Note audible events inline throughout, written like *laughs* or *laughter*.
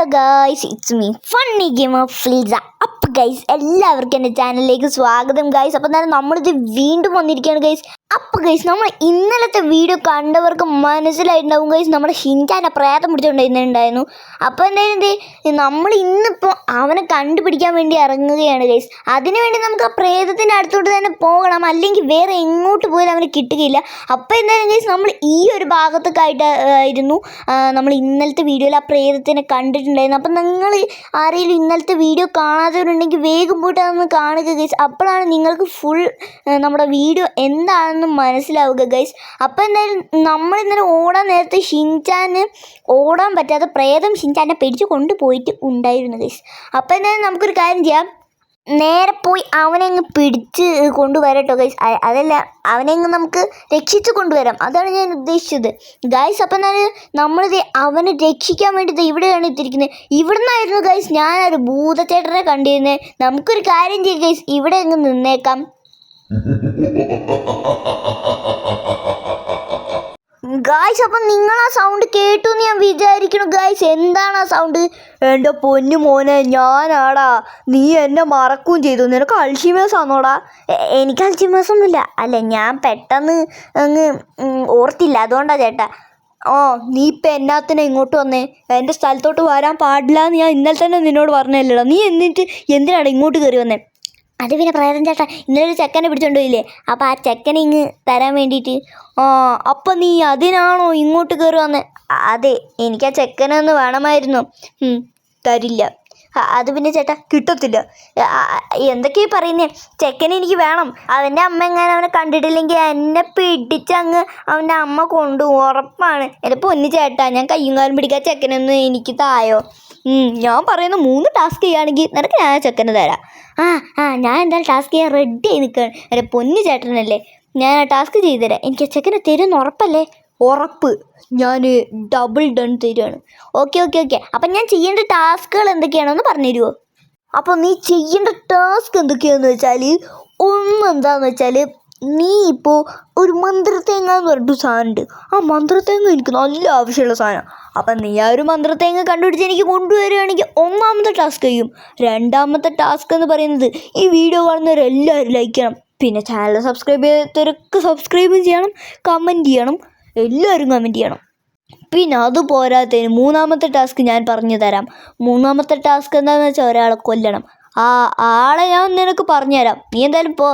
Hello guys it's me funny game of fills up guys എല്ലാവർക്കും എന്റെ ചാനലിലേക്ക് സ്വാഗതം ഗൈസ് അപ്പം തന്നെ നമ്മളിത് വീണ്ടും വന്നിരിക്കുകയാണ് ഗൈസ് അപ്പോൾ ഗൈസ് നമ്മൾ ഇന്നലത്തെ വീഡിയോ കണ്ടവർക്ക് മനസ്സിലായിട്ടുണ്ടാവും ഗൈസ് നമ്മുടെ ഷിൻചാന്റെ പ്രേതം പിടിച്ചുകൊണ്ടിരുന്നുണ്ടായിരുന്നു അപ്പോൾ എന്തായാലും എന്തേ നമ്മൾ ഇന്നിപ്പോൾ അവനെ കണ്ടുപിടിക്കാൻ വേണ്ടി ഇറങ്ങുകയാണ് ഗൈസ് അതിനുവേണ്ടി നമുക്ക് ആ പ്രേതത്തിന്റെ അടുത്തോട്ട് തന്നെ പോകണം. അല്ലെങ്കിൽ വേറെ എങ്ങോട്ട് പോയാലും അവന് കിട്ടുകയില്ല. അപ്പോൾ എന്തായാലും ഗൈസ് നമ്മൾ ഈ ഒരു ഭാഗത്തൊക്കെ ആയിട്ട് ആയിരുന്നു. നമ്മൾ ഇന്നലത്തെ വീഡിയോയിൽ ആ പ്രേതത്തിനെ കണ്ടിട്ടുണ്ടായിരുന്നു. അപ്പം നിങ്ങൾ ആരെങ്കിലും ഇന്നലത്തെ വീഡിയോ കാണാത്തവരുണ്ടെങ്കിൽ വേഗം പോയിട്ട് അതൊന്ന് കാണുക ഗൈസ് അപ്പോഴാണ് നിങ്ങൾക്ക് ഫുൾ നമ്മുടെ വീഡിയോ എന്താണെന്ന് മനസ്സിലാവുക ഗൈസ് അപ്പോൾ എന്തായാലും നമ്മൾ ഇന്നലെ ഓടാൻ നേരത്തെ ഷിൻചാന് ഓടാൻ പറ്റാതെ പ്രേതം ഷിൻചാനെ പിടിച്ച് കൊണ്ടുപോയിട്ട് ഉണ്ടായിരുന്നു ഗൈസ് അപ്പോൾ എന്തായാലും നമുക്കൊരു കാര്യം ചെയ്യാം. നേരെ പോയി അവനെ അങ്ങ് പിടിച്ച് കൊണ്ടുവരട്ടോ ഗൈസ് അതല്ല അവനെ അങ്ങ് നമുക്ക് രക്ഷിച്ച് കൊണ്ടുവരാം. അതാണ് ഞാൻ ഉദ്ദേശിച്ചത്. ഗൈസ് അപ്പം ഞാൻ നമ്മളിത് അവനെ രക്ഷിക്കാൻ വേണ്ടി ഇവിടെയാണ് എത്തിയിരിക്കുന്നത് ഇവിടുന്നായിരുന്നു ഗൈസ് ഞാനൊരു ഭൂതച്ചേട്ടനെ കണ്ടിരുന്നത് നമുക്കൊരു കാര്യം ചെയ്യാം ഗൈസ് ഇവിടെ അങ്ങ് നിന്നേക്കാം. ഗായ്സ് അപ്പം നിങ്ങൾ ആ സൗണ്ട് കേട്ടു എന്ന് ഞാൻ വിചാരിക്കുന്നു ഗായ്സ് എന്താണ് ആ സൗണ്ട് എന്റെ പൊന്നു മോനെ ഞാനാടാ. നീ എന്നെ മറക്കുകയും ചെയ്തു. നിനക്ക് അൾഷിമേഴ്സ് ആണോടാ? എനിക്ക് അൾഷിമേഴ്സ് ഒന്നുമില്ല. അല്ല ഞാൻ പെട്ടെന്ന് അങ്ങ് ഓർത്തില്ല. അതുകൊണ്ടാ ചേട്ടാ. ഓ നീ ഇപ്പം എന്നാത്തിനാ ഇങ്ങോട്ട് വന്നേ? എന്റെ സ്ഥലത്തോട്ട് വരാൻ പാടില്ല എന്ന് ഞാൻ ഇന്നലെ തന്നെ നിന്നോട് പറഞ്ഞല്ലടാ നീ എന്നിട്ട് എന്തിനാണ് ഇങ്ങോട്ട് കയറി വന്നേ? അത് പിന്നെ പ്രേതം ചേട്ടാ ഇന്നലെ ഒരു ചെക്കനെ പിടിച്ചോണ്ട് അപ്പം അപ്പോൾ ആ ചെക്കനെ ഇങ്ങ് തരാൻ വേണ്ടിയിട്ട് അപ്പം നീ അതിനാണോ ഇങ്ങോട്ട് കയറി വന്ന് അതെ എനിക്ക് ആ ചെക്കനെ ഒന്ന് വേണമായിരുന്നു. തരില്ല. അത് പിന്നെ ചേട്ടാ കിട്ടത്തില്ല. എന്തൊക്കെയാ പറയുന്നേ? ചെക്കനെ എനിക്ക് വേണം. അവന്റെ അമ്മ എങ്ങനെ അവനെ കണ്ടിട്ടില്ലെങ്കിൽ എന്നെ പിടിച്ചങ്ങ് അവന്റെ അമ്മ കൊണ്ടു ഉറപ്പാണ്. എന്റെ പൊന്നു ചേട്ടാ ഞാൻ കയ്യും കാലും പിടിക്കാൻ ചെക്കനൊന്നും എനിക്ക് തായോ? ഞാൻ പറയുന്ന മൂന്ന് ടാസ്ക് ചെയ്യുകയാണെങ്കിൽ നിനക്ക് ഞാൻ ചെക്കന് തരാം. ആ ആ ഞാൻ എന്തായാലും ടാസ്ക് ചെയ്യാൻ റെഡി ആയി നിൽക്കുകയാണ്. എന്റെ പൊന്നു ചേട്ടനല്ലേ? ഞാൻ ആ ടാസ്ക് ചെയ്തുതരാം. എനിക്ക് ചെക്കനെ തരുമെന്ന് ഉറപ്പല്ലേ? ഉറപ്പ്. ഞാൻ ഡബിൾ ഡൺ തരുവാണ്. ഓക്കെ ഓക്കെ ഓക്കെ അപ്പം ഞാൻ ചെയ്യേണ്ട ടാസ്കുകൾ എന്തൊക്കെയാണെന്ന് പറഞ്ഞു തരുമോ അപ്പോൾ നീ ചെയ്യേണ്ട ടാസ്ക് എന്തൊക്കെയാണെന്ന് വെച്ചാൽ ഒന്ന് എന്താണെന്ന് വെച്ചാൽ നീ ഇപ്പോൾ ഒരു മന്ത്രത്തേങ്ങ എന്ന് പറഞ്ഞിട്ട് സാധനമുണ്ട്. ആ മന്ത്രത്തേങ്ങ എനിക്ക് നല്ല ആവശ്യമുള്ള സാധനം. അപ്പം നീ ആ ഒരു മന്ത്രത്തേങ്ങ കണ്ടുപിടിച്ച് എനിക്ക് കൊണ്ടുവരികയാണെങ്കിൽ ഒന്നാമത്തെ ടാസ്ക് ചെയ്യും രണ്ടാമത്തെ ടാസ്ക് എന്ന് പറയുന്നത് ഈ വീഡിയോ കാണുന്നവരെല്ലാവരും ലൈക്ക് ചെയ്യണം. പിന്നെ ചാനൽ സബ്സ്ക്രൈബ് ചെയ്തവരൊക്കെ സബ്സ്ക്രൈബും ചെയ്യണം കമന്റ് ചെയ്യണം എല്ലാവരും കമന്റ് ചെയ്യണം. പിന്നെ അത് പോരാത്തതിന് മൂന്നാമത്തെ ടാസ്ക് ഞാൻ പറഞ്ഞു തരാം. മൂന്നാമത്തെ ടാസ്ക് എന്താണെന്ന് വെച്ചാൽ ഒരാളെ കൊല്ലണം. ആ ആളെ ഞാൻ നിനക്ക് പറഞ്ഞുതരാം. നീ എന്തായാലും പോ.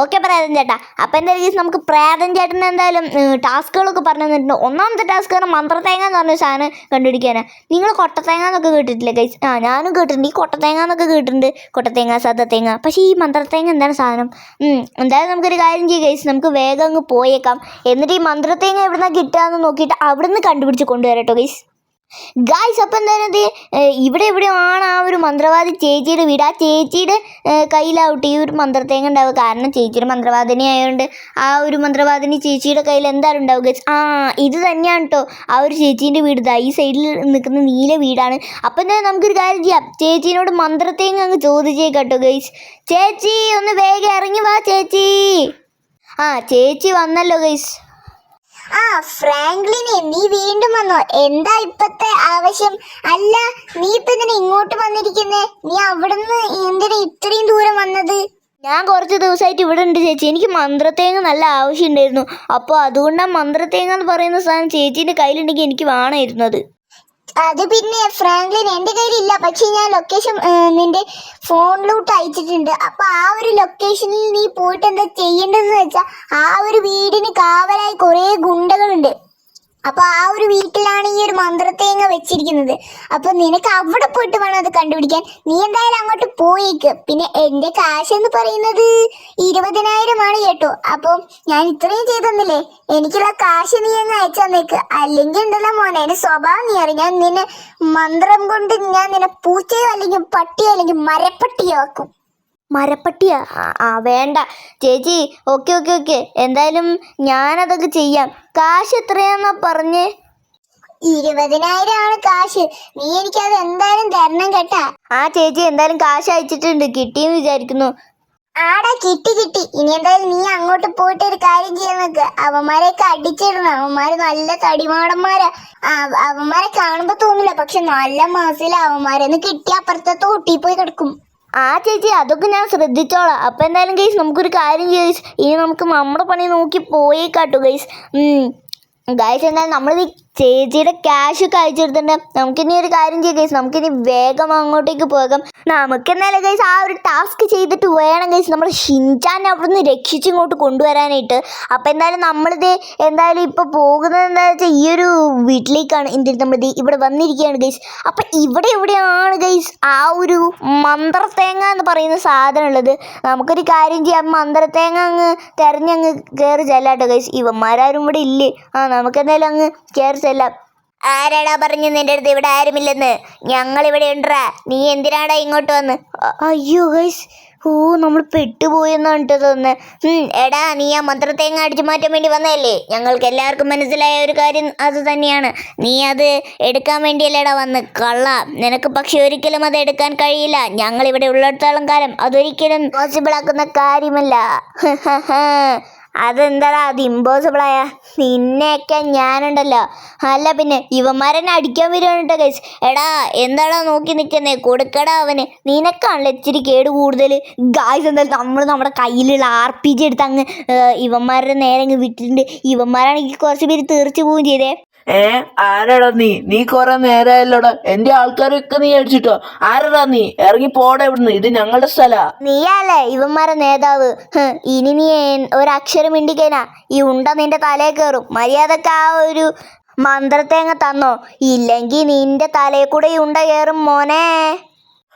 ഓക്കെ പ്രേതൻ ചേട്ടാ. അപ്പം എന്തായാലും guys നമുക്ക് പ്രേതൻ ചേട്ടൻ എന്തായാലും ടാസ്കുകളൊക്കെ പറഞ്ഞു തന്നിട്ടുണ്ട്. ഒന്നാമത്തെ ടാസ്ക് പറഞ്ഞാൽ മന്ത്രത്തേങ്ങ എന്ന് പറഞ്ഞ സാധനം കണ്ടുപിടിക്കാനാണ്. നിങ്ങൾ കൊട്ടത്തേങ്ങ എന്നൊക്കെ കേട്ടിട്ടില്ലേ കൈസ് ആ ഞാനും കേട്ടിട്ടുണ്ട്. ഈ കൊട്ടത്തേങ്ങ എന്നൊക്കെ കേട്ടിട്ടുണ്ട്. കൊട്ടത്തേങ്ങ സദത്തേങ്ങ. പക്ഷേ ഈ മന്ത്രത്തേങ്ങ എന്താണ് സാധനം? എന്തായാലും നമുക്കൊരു കാര്യം ചെയ്യുക കൈസ് നമുക്ക് വേഗം അങ്ങ് പോയേക്കാം. എന്നിട്ട് ഈ മന്ത്രത്തേങ്ങ കിട്ടുക എന്ന് നോക്കിയിട്ട് അവിടുന്ന് കണ്ടുപിടിച്ച് കൊണ്ടുവരാം കേട്ടോ ഗൈസ് ഗായ്സ് അപ്പം എന്തായാലും ഇവിടെ എവിടെയാണ് ആ ഒരു മന്ത്രവാദി ചേച്ചിയുടെ വീട്. ആ ചേച്ചിയുടെ കയ്യിലാവട്ടെ ഈ ഒരു മന്ത്രത്തേങ്ങ ഉണ്ടാവുക. കാരണം ചേച്ചിയുടെ മന്ത്രവാദിനി ആയതുകൊണ്ട് ആ ഒരു മന്ത്രവാദിനി ചേച്ചിയുടെ കയ്യിൽ എന്താണ് ഉണ്ടാവുക ആ ഇത് തന്നെയാണ് കേട്ടോ ആ ഒരു ചേച്ചീന്റെ വീട്. ഈ സൈഡിൽ നിൽക്കുന്ന നീല വീടാണ്. അപ്പം എന്തായാലും നമുക്കൊരു കാര്യം ചെയ്യാം. ചേച്ചീനോട് മന്ത്രത്തേങ്ങ അങ്ങ് ചോദിച്ചേക്കാട്ടോ ഗൈസ് ചേച്ചി ഒന്ന് വേഗം ഇറങ്ങി വാ ചേച്ചി. ആ ചേച്ചി വന്നല്ലോ ഗൈസ് ആ ഫ്രാങ്ക്ലിൻ നീ വീണ്ടും വന്നോ? എന്താ ഇപ്പത്തെ ആവശ്യം? അല്ല നീ ഇപ്പൊ എന്തിനാ ഇങ്ങോട്ട് വന്നിരിക്കുന്നേ? നീ അവിടുന്ന് എന്തിനാ ഇത്രയും ദൂരം വന്നത്? ഞാൻ കുറച്ച് ദിവസമായിട്ട് ഇവിടെ ഉണ്ട് ചേച്ചി. എനിക്ക് മന്ത്രത്തേങ്ങ നല്ല ആവശ്യമുണ്ടായിരുന്നു. അപ്പോൾ അതുകൊണ്ടാണ് മന്ത്രത്തേങ്ങ എന്ന് പറയുന്ന സാധനം ചേച്ചീന്റെ കയ്യിലുണ്ടെങ്കിൽ എനിക്ക് വേണമായിരുന്നു അത് അത് പിന്നെ ഫ്രാങ്ക്ലിൻ എന്റെ കയ്യിലില്ല. പക്ഷെ ഞാൻ ലൊക്കേഷൻ നിന്റെ ഫോണിലോട്ട് അയച്ചിട്ടുണ്ട്. അപ്പൊ ആ ഒരു ലൊക്കേഷനിൽ നീ പോയിട്ട് എന്താ ചെയ്യേണ്ടതെന്ന് വെച്ചാൽ ആ ഒരു വീടിന് കാവലായി കുറേ ഗുണ്ടകളുണ്ട്. അപ്പൊ ആ ഒരു വീട്ടിലാണ് ഈ ഒരു മന്ത്രത്തേങ്ങ വെച്ചിരിക്കുന്നത്. അപ്പൊ നിനക്ക് അവിടെ പോയിട്ട് വേണം അത് കണ്ടുപിടിക്കാൻ. നീ എന്തായാലും അങ്ങോട്ട് പോയേക്ക്. പിന്നെ എന്റെ കാശ് എന്ന് പറയുന്നത് ഇരുപതിനായിരമാണ് കേട്ടോ. അപ്പൊ ഞാൻ ഇത്രയും ചെയ്തെന്നില്ലേ? എനിക്കുള്ള കാശ് നീ അങ്ങ് അയച്ചു തന്നേക്ക്. അല്ലെങ്കിൽ ഉണ്ടല്ലോ മോനെ എന്റെ സ്വഭാവം നീ അറിയാം. ഞാൻ നിന്നെ മന്ത്രം കൊണ്ട് ഞാൻ നിന്നെ പൂച്ചയോ അല്ലെങ്കിൽ പട്ടിയോ അല്ലെങ്കിൽ മരപ്പട്ടിയോ ആക്കും. മരപ്പട്ടിയാ ആ, വേണ്ട. ചേച്ചി ഓക്കെ ഓക്കെ ഓക്കെ. എന്തായാലും ഞാനതൊക്കെ ചെയ്യാം. കാശ് എത്രയാന്നാ പറഞ്ഞേ? ഇരുപതിനായിരം ആണ് കാശ്. നീ എനിക്കത് എന്തായാലും തരണം കേട്ടാ. ആ ചേച്ചി എന്തായാലും കാശ് അയച്ചിട്ടുണ്ട്. കിട്ടിയെന്ന് വിചാരിക്കുന്നു. ആടാ കിട്ടി കിട്ടി. ഇനി എന്തായാലും നീ അങ്ങോട്ട് പോയിട്ട് ഒരു കാര്യം ചെയ്യാൻ നോക്ക്. അവന്മാരെയൊക്കെ അടിച്ചിടണം. അവന്മാര് നല്ല തടിമാടന്മാരാ. ആ, അവന്മാരെ കാണുമ്പോ തോന്നില്ല പക്ഷെ നല്ല മാസത്തിൽ അവന്മാരെന്ന് കിട്ടിയ അപ്പുറത്തെ തോട്ടി പോയി കിടക്കും. ആ ചേച്ചി അതൊക്കെ ഞാൻ ശ്രദ്ധിച്ചോളാം. അപ്പം എന്തായാലും ഗൈസ് നമുക്കൊരു കാര്യം ചെയ്യാം ഇനി നമുക്ക് നമ്മുടെ പണി നോക്കി പോയേക്കാട്ടു ഗൈസ് ഗൈസ് എന്തായാലും നമ്മളിത് ചേച്ചിയുടെ ക്യാഷ് കഴിച്ചെടുത്തിട്ട് നമുക്കിനി ഒരു കാര്യം ചെയ്യാം ഗൈസ് നമുക്കിനി വേഗം അങ്ങോട്ടേക്ക് പോകാം. നമുക്ക് എന്നാലും ഗൈസ് ആ ഒരു ടാസ്ക് ചെയ്തിട്ട് വേണം ഗൈസ് നമ്മുടെ ഷിൻചാനെ അവിടുന്ന് രക്ഷിച്ച് ഇങ്ങോട്ട് കൊണ്ടുവരാനായിട്ട്. അപ്പം എന്തായാലും നമ്മളിത് എന്തായാലും ഇപ്പോൾ പോകുന്നത് എന്താ വെച്ചാൽ ഈ ഒരു വീട്ടിലേക്കാണ്. എന്തിന് നമ്മളിത് ഇവിടെ വന്നിരിക്കുകയാണ് ഗൈസ് അപ്പം ഇവിടെ എവിടെയാണ് ഗൈസ് ആ ഒരു മന്ത്രത്തേങ്ങ എന്ന് പറയുന്ന സാധനം ഉള്ളത്? നമുക്കൊരു കാര്യം ചെയ്യാം. മന്ത്രത്തേങ്ങ അങ്ങ് തിരഞ്ഞങ്ങ് കയറി ചെല്ലാട്ടോ ഗൈസ് ഇവന്മാരാരും ഇവിടെ ഇല്ലേ? ആ നമുക്കെന്തായാലും അങ്ങ് കയറി ചെല്ലാം ആരാടാ പറഞ്ഞു നിന്റെ അടുത്ത് ഇവിടെ ആരുമില്ലെന്ന്? ഞങ്ങൾ ഇവിടെ ഉണ്ടാ നീ എന്തിനാടാ ഇങ്ങോട്ട് വന്ന്? അയ്യോ ഗൈസ് ഓ നമ്മൾ പെട്ടുപോയെന്നാണ് തോന്നുന്നത് എടാ നീ ആ മന്ത്രത്തേങ്ങ അടിച്ചു മാറ്റാൻ വേണ്ടി വന്നതല്ലേ? ഞങ്ങൾക്ക് എല്ലാവർക്കും മനസ്സിലായ ഒരു കാര്യം അത് തന്നെയാണ്. നീ അത് എടുക്കാൻ വേണ്ടിയല്ലേടാ വന്ന്. കള്ള. നിനക്ക് പക്ഷെ ഒരിക്കലും അത് എടുക്കാൻ കഴിയില്ല. ഞങ്ങൾ ഇവിടെ ഉള്ളിടത്തോളം കാലം അതൊരിക്കലും പോസിബിൾ ആക്കുന്ന കാര്യമല്ല. അതെന്താടാ അത് ഇമ്പോസിബിൾ ആയ നിന്നെയൊക്കെ ഞാനുണ്ടല്ലോ. അല്ല പിന്നെ ഇവന്മാരെന്നെ അടിക്കാൻ വരുവാണ് ഗൈസ് എടാ എന്താടാ നോക്കി നിൽക്കുന്നേ കൊടുക്കടാ അവന്. നിനക്കാണല്ലോ ഇച്ചിരി കേട് കൂടുതൽ ഗായ്സ് എന്തായാലും നമ്മൾ നമ്മുടെ കയ്യിലുള്ള ആർ പി ജി എടുത്ത് അങ്ങ് യുവന്മാരുടെ നേരെ അങ്ങ് വിട്ടിട്ടുണ്ട്. ഇവന്മാരാണെങ്കിൽ കുറച്ച് പേര് തീർച്ചു പോവുകയും ചെയ്തേ. ഏ ആരാടാ നീ? നീ കൊറേ നേരായല്ലോടാ. എന്റെ ആൾക്കാരൊക്കെ നീ അടിച്ചിട്ടോ? ആരാടാ നീ? ഇറങ്ങി പോടാ ഇവിടുന്ന്. ഇത് ഞങ്ങളുടെ സ്ഥലാ. നീയല്ലേ ഇവന്മാരെ നേതാവ്? ഹ്, ഇനി നീ എൻ- ഒരക്ഷരം മിണ്ടിക്കഴിഞ്ഞാ ഈ ഉണ്ട നിന്റെ തലയിൽ കയറും മര്യാദയ്ക്ക് ആ ഒരു മന്ത്രത്തേങ്ങ തന്നോ? ഇല്ലെങ്കിൽ നിന്റെ തലയിൽ കൂടെ ഈ ഉണ്ട കയറും മോനെ.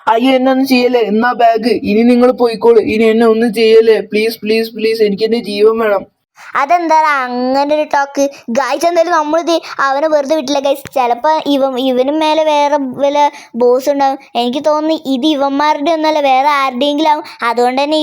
അയ്യോ എന്നെ ഒന്നും ചെയ്യല്ലേ? എന്നാ ബാഗ്? ഇനി നിങ്ങൾ പോയിക്കോളൂ. ഇനി എന്നെ ഒന്നും ചെയ്യല്ലേ? പ്ലീസ് പ്ലീസ് പ്ലീസ് എനിക്ക് എന്റെ ജീവൻ വേണം. അതെന്താടാ അങ്ങനെ ഒരു ടോക്ക് ഗായ്സ് എന്തായാലും നമ്മളിത് അവനെ വെറുതെ വിട്ടില്ല ഗൈസ് ചിലപ്പോൾ ഇവ ഇവനും മേലെ വേറെ വല്ല ബോസ് ഉണ്ടാവും. എനിക്ക് തോന്നുന്നു ഇത് ഇവന്മാരുടെ ഒന്നല്ല വേറെ ആരുടെയെങ്കിലും ആവും. അതുകൊണ്ട് തന്നെ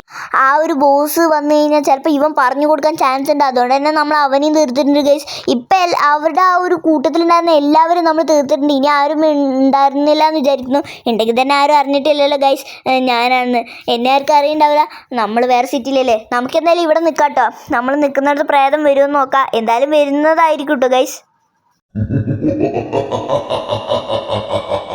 ആ ഒരു ബോസ് വന്നു കഴിഞ്ഞാൽ ചിലപ്പോൾ ഇവൻ പറഞ്ഞു കൊടുക്കാൻ ചാൻസ് ഉണ്ട്. അതുകൊണ്ട് തന്നെ നമ്മൾ അവനെയും തീർത്തിട്ടുണ്ട് ഗൈസ് ഇപ്പം അവരുടെ ആ ഒരു കൂട്ടത്തിലുണ്ടായിരുന്ന എല്ലാവരും നമ്മൾ തീർത്തിട്ടുണ്ട്. ഇനി ആരും ഉണ്ടായിരുന്നില്ല എന്ന് വിചാരിക്കുന്നു. ഉണ്ടെങ്കിൽ തന്നെ ആരും അറിഞ്ഞിട്ടില്ലല്ലോ ഗൈസ് ഞാനാണ് എന്നെ ആർക്കും അറിയണ്ടാവില്ല. നമ്മൾ വേറെ സിറ്റിയിലല്ലേ നമുക്ക് എന്തായാലും ഇവിടെ നിൽക്കാം കേട്ടോ നമ്മൾ നിൽക്കുന്നിടത്ത് പ്രേതം വരുമെന്ന് നോക്കാം. എന്തായാലും വരുന്നതായിരിക്കും കേട്ടോ ഗൈസ് *laughs*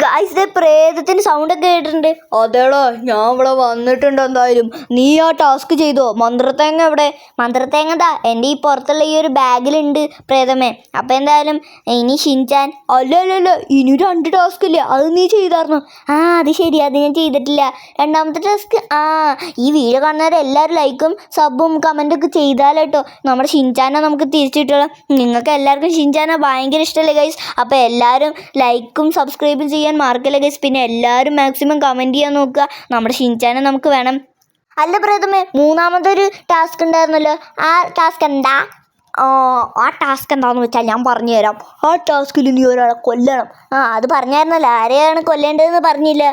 ഗായ്സ് പ്രേതത്തിന് സൗണ്ട് ഒക്കെ കേട്ടിട്ടുണ്ട്. അതേടാ ഞാൻ ഇവിടെ വന്നിട്ടുണ്ട് എന്തായാലും. നീ ആ ടാസ്ക് ചെയ്തോ? മന്ത്രത്തേങ്ങ എവിടെ? മന്ത്രത്തേങ്ങ എന്താ എന്റെ ഈ പുറത്തുള്ള ഈ ഒരു ബാഗിലുണ്ട് പ്രേതമേ. അപ്പം എന്തായാലും ഇനി ഷിൻചാൻ അല്ല അല്ല അല്ല ഇനി രണ്ട് ടാസ്ക് ഇല്ല? അത് നീ ചെയ്തായിരുന്നു? ആ അത് ശരി അത് ഞാൻ ചെയ്തിട്ടില്ല. രണ്ടാമത്തെ ടാസ്ക് ആ ഈ വീഡിയോ കാണുന്നവരെല്ലാവരും ലൈക്കും സബും കമന്റും ഒക്കെ ചെയ്താലേട്ടോ നമ്മുടെ ഷിൻചാനെ നമുക്ക് തിരിച്ചിട്ടുള്ള നിങ്ങൾക്ക് എല്ലാവർക്കും ഷിൻചാനെ ഭയങ്കര ഇഷ്ടമല്ലേ ഗൈസ് അപ്പോൾ എല്ലാവരും ലൈക്കും സബ്സ്ക്രൈബും ചെയ്യാൻ മറക്കില്ല ഗൈസ് പിന്നെ എല്ലാവരും മാക്സിമം കമന്റ് ചെയ്യാൻ നോക്കുക. നമ്മുടെ ഷിൻചാനെ നമുക്ക് വേണം. അല്ല പ്രഥമേ മൂന്നാമതൊരു ടാസ്ക് ഉണ്ടായിരുന്നല്ലോ. ആ ടാസ്ക് എന്താ? ആ, ടാസ്ക് എന്താണെന്ന് വെച്ചാൽ ഞാൻ പറഞ്ഞു തരാം ആ ടാസ്കിൽ നീ ഒരാളെ കൊല്ലണം. ആ അത് പറഞ്ഞായിരുന്നല്ലോ. ആരെയാണ് കൊല്ലേണ്ടതെന്ന് പറഞ്ഞില്ല.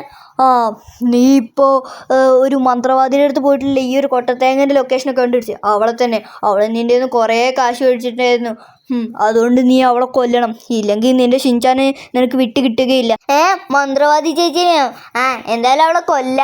ആ നീ ഇപ്പോൾ ഒരു മന്ത്രവാദിയുടെ അടുത്ത് പോയിട്ടില്ല? ഈ ഒരു കൊട്ടത്തേങ്ങന്റെ ലൊക്കേഷനൊക്കെ കണ്ടുപിടിച്ച്. അവളെ തന്നെ. അവളെ നിന്റെ കുറേ കാശ് മേടിച്ചിട്ടായിരുന്നു ഉം, അതുകൊണ്ട് നീ അവളെ കൊല്ലണം. ഇല്ലെങ്കിൽ നിന്റെ ഷിൻചാന് നിനക്ക് വിട്ട് കിട്ടുകയില്ല. ഏ മന്ത്രവാദി ചേച്ചിനെയോ ആ എന്തായാലും അവളെ കൊല്ല.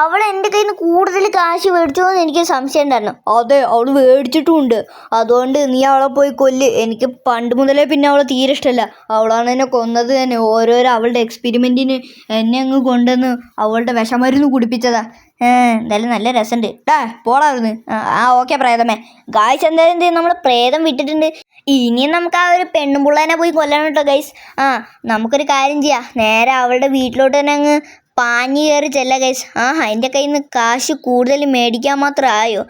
അവൾ എന്റെ കയ്യിൽ നിന്ന് കൂടുതൽ കാശ് മേടിച്ചു എന്ന് എനിക്ക് സംശയം ഉണ്ടായിരുന്നു. അതെ അവൾ മേടിച്ചിട്ടുമുണ്ട്. അതുകൊണ്ട് നീ അവളെ പോയി കൊല്ല്. എനിക്ക് പണ്ട് മുതലേ പിന്നെ അവളെ തീരെ ഇഷ്ടമല്ല. അവളാണ് എന്നെ കൊന്നത് തന്നെ. ഓരോരോ അവളുടെ എക്സ്പെരിമെന്റിന് എന്നെ അങ്ങ് കൊണ്ടുവന്ന് അവളുടെ വിഷമരുന്ന് കുടിപ്പിച്ചതാ. എന്തായാലും നല്ല രസമുണ്ട് ടാ പോളായിരുന്നു ആ ഓക്കെ പ്രേതമേ. ഗായ്സ് എന്തായാലും എന്ത് നമ്മൾ പ്രേതം വിട്ടിട്ടുണ്ട്. ഇനിയും നമുക്ക് ആ ഒരു പെണ്ണുപിള്ളേനെ പോയി കൊല്ലണം കേട്ടോ ഗൈസ് ആ നമുക്കൊരു കാര്യം ചെയ്യാം. നേരെ അവളുടെ വീട്ടിലോട്ട് തന്നെ അങ്ങ് പാഞ്ഞു കയറി ചെല്ല ഗൈസ് ആ എന്റെ കയ്യിൽ നിന്ന് കാശ് കൂടുതൽ മേടിക്കാൻ മാത്രം ആയോ?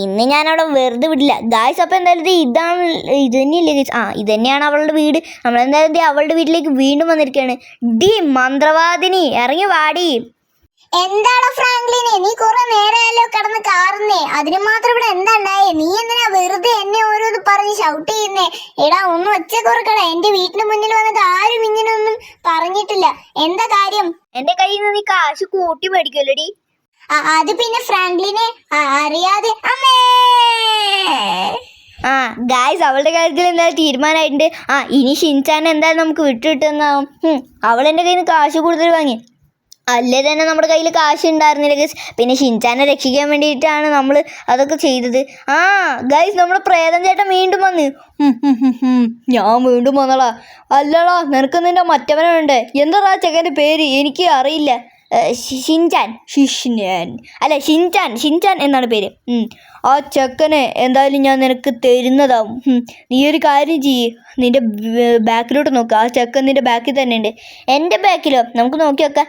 ഇന്ന് ഞാൻ അവിടെ വെറുതെ വിടില്ല. ഗായ്സ് അപ്പോൾ എന്തായാലും ഇതാണ് ഇത് തന്നെയല്ലേ ഗൈസ് ആ ഇത് തന്നെയാണ് അവളുടെ വീട്. നമ്മളെന്തായാലും അവളുടെ വീട്ടിലേക്ക് വീണ്ടും വന്നിരിക്കുകയാണ്. ഡി മന്ത്രവാദിനി ഇറങ്ങി വാടി. എന്താടാ ഫ്രാങ്ക്ലിനെ? നീ കുറെ നേരമല്ലോ കിടന്ന് കാറുന്നേ. അതിന് മാത്രം ഇവിടെ എന്താ ഉണ്ടായേ? നീ എന്തിനാ വെറുതെ എന്നെ ഓരോന്ന് പറഞ്ഞ് ഷൗട്ട് ചെയ്യുന്നേ? എടാ ഒന്നും ഒച്ച കുറക്കടാ എന്റെ വീട്ടിന് മുന്നിൽ വന്നിട്ട് ആരും ഇങ്ങനെയൊന്നും പറഞ്ഞിട്ടില്ല. എന്താ കാര്യം? എന്റെ കയ്യിൽ നിന്ന് നീ കാശ് കൂട്ടി മേടിക്കുമല്ലോടി ആ, അത് പിന്നെ ഫ്രാങ്ക്ലിനെ അറിയാതെ. അമ്മേ! ആ ഗായ്സ് അവളുടെ കാര്യത്തിൽ എന്തായാലും തീരുമാനമായിട്ടുണ്ട്. ആ ഇനി ഷിൻചാൻ എന്തായാലും നമുക്ക് വിട്ടു കിട്ടുന്നാവും അവൾ എന്റെ കയ്യിൽ നിന്ന് കാശ് കൂടുതൽ വാങ്ങി. അല്ലേ തന്നെ നമ്മുടെ കയ്യിൽ കാശ് ഉണ്ടായിരുന്നില്ല ഗൈസ് പിന്നെ ഷിൻചാനെ രക്ഷിക്കാൻ വേണ്ടിയിട്ടാണ് നമ്മൾ അതൊക്കെ ചെയ്തത്. ആ ഗൈസ് നമ്മുടെ പ്രേതം ചേട്ടൻ വീണ്ടും വന്ന്. ഞാൻ വീണ്ടും വന്നടാ. അല്ലടാ നിനക്ക് നിന്റെ മറ്റവനുണ്ട് എന്താടാ ചെക്കന്റെ പേര്? എനിക്ക് അറിയില്ല. ഷിൻചാൻ. ഷിഷ്നാൻ അല്ല ഷിൻചാൻ. ഷിൻചാൻ എന്നാണ് പേര്. ആ ചെക്കനെ എന്തായാലും ഞാൻ നിനക്ക് തരുന്നതാവും നീ ഒരു കാര്യം ചെയ്യ്. നിന്റെ ബാക്കിലോട്ട് നോക്കുക ആ ചെക്കൻ നിന്റെ ബാക്കിൽ തന്നെ ഉണ്ട്. എന്റെ ബാക്കിലോ? നമുക്ക് നോക്കി നോക്കാം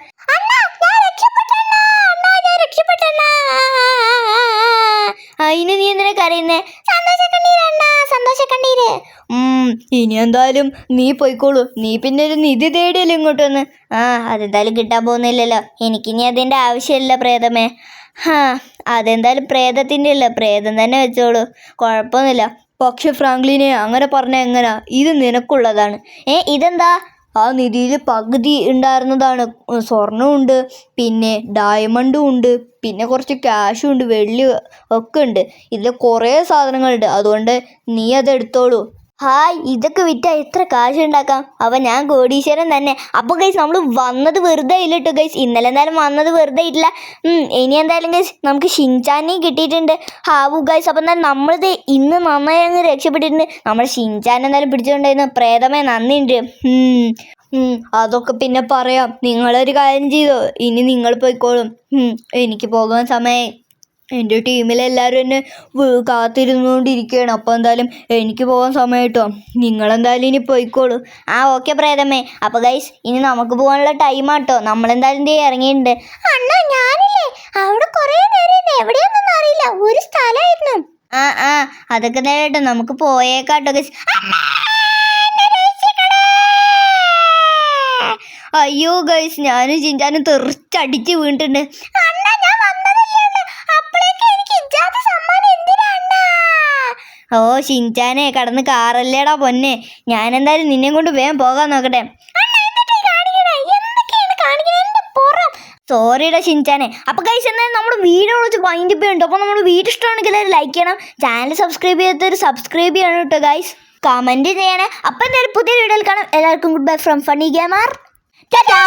അതിന് നീ എന്തിനാ കരയുന്നേ? സന്തോഷക്കണ്ണീരണ്ണാ സന്തോഷക്കണ്ണീര്. ഇനി എന്തായാലും നീ പോയിക്കോളൂ. നീ പിന്നെ ഒരു നിധി തേടിയല്ലോ ഇങ്ങോട്ട് വന്ന്. ആ അതെന്തായാലും കിട്ടാൻ പോകുന്നില്ലല്ലോ. എനിക്കിനി അതിന്റെ ആവശ്യമില്ല പ്രേതമേ. ഹാ അതെന്തായാലും പ്രേതത്തിന്റെ അല്ല പ്രേതം തന്നെ വെച്ചോളൂ. കുഴപ്പമൊന്നുമില്ല. പക്ഷെ ഫ്രാങ്ക്ലിനെ അങ്ങനെ പറഞ്ഞാൽ എങ്ങനാ? ഇത് നിനക്കുള്ളതാണ്. ഏ ഇതെന്താ? ആ നിധിയിൽ പകുതി ഉണ്ടായിരുന്നതാണ്. സ്വർണമുണ്ട് പിന്നെ ഡയമണ്ടും ഉണ്ട് പിന്നെ കുറച്ച് ക്യാഷും ഉണ്ട് വെള്ളി ഒക്കെ ഉണ്ട്. ഇതിൽ കുറേ സാധനങ്ങളുണ്ട്. അതുകൊണ്ട് നീ അത് എടുത്തോളൂ. ഹായ് ഇതൊക്കെ വിറ്റാൽ എത്ര കാശ് ഉണ്ടാക്കാം അപ്പം ഞാൻ കോടീശ്വരൻ തന്നെ. അപ്പോൾ ഗൈസ് നമ്മൾ വന്നത് വെറുതെ ഇല്ല കേട്ടോ ഗൈസ് ഇന്നലെ എന്തായാലും വന്നത് വെറുതെ ഇല്ല. ഇനി എന്തായാലും ഗൈസ് നമുക്ക് ഷിൻചാനെയും കിട്ടിയിട്ടുണ്ട്. ഹാവു ഗൈസ് അപ്പം എന്തായാലും നമ്മളിത് ഇന്ന് നന്നായി അങ്ങ് രക്ഷപ്പെട്ടിട്ടുണ്ട്. നമ്മൾ ഷിൻചാൻ എന്തായാലും പിടിച്ചിട്ടുണ്ടായിരുന്നു പ്രേതമേ നന്ദിയുണ്ട്. അതൊക്കെ പിന്നെ പറയാം. നിങ്ങളൊരു കാര്യം ചെയ്തോ. ഇനി നിങ്ങൾ പോയിക്കോളും. എനിക്ക് പോകാൻ സമയമായി എന്റെ ടീമിലെല്ലാവരും എന്നെ കാത്തിരുന്നുകൊണ്ടിരിക്കുകയാണ്. അപ്പോൾ എന്തായാലും എനിക്ക് പോകാൻ സമയം കേട്ടോ നിങ്ങളെന്തായാലും ഇനി പോയിക്കോളൂ. ആ ഓക്കെ പ്രേതമേ. അപ്പോൾ ഗൈസ് ഇനി നമുക്ക് പോകാനുള്ള ടൈമാട്ടോ നമ്മളെന്തായാലും ദേ ഇറങ്ങിയിട്ടുണ്ട്. അണ്ണാ ഞാനില്ലേ? അവിടെ കുറേ നേരം എവിടെയൊന്നും അറിയില്ല. ഒരു സ്ഥലമായിരുന്നു. ആ ആ അതൊക്കെ നേരിട്ട് നമുക്ക് പോയേക്കാട്ടോ ഗൈസ് അയ്യോ ഗൈസ് ഞാനും ചിഞ്ചാനും തെറിച്ചടിച്ച് വീണിട്ടുണ്ട് അണ്ണാ ഞാൻ വന്നതല്ലേ ഉള്ളൂ അപ്പോഴേക്ക് എനിക്ക് ഇജാതി സമ്മാനം എന്തിനാ അണ്ണാ ഓ ഷിൻചാനെ കടന്ന് കാറല്ലേടാ പൊന്നെ. ഞാൻ എന്തായാലും നിന്നെ കൊണ്ട് വേഗം പോകാൻ നോക്കട്ടെ. സോറിയുടെ ഷിൻചാനെ. അപ്പൊ കൈസ് എന്തായാലും നമ്മുടെ വീഡിയോ വിളിച്ച് വൈൻഡ് ചെയ്യുന്നുണ്ട്. അപ്പോൾ നമ്മുടെ വീഡിയോ ഇഷ്ടമാണെങ്കിൽ ലൈക്ക് ചെയ്യണം. ചാനൽ സബ്സ്ക്രൈബ് ചെയ്യാത്തവർ സബ്സ്ക്രൈബ് ചെയ്യണം കേട്ടോ ഗൈസ് കമന്റ് ചെയ്യണേ. അപ്പം എന്തായാലും പുതിയ വീഡിയോയിൽ കാണാം. എല്ലാവർക്കും good bye from funny gamer Tata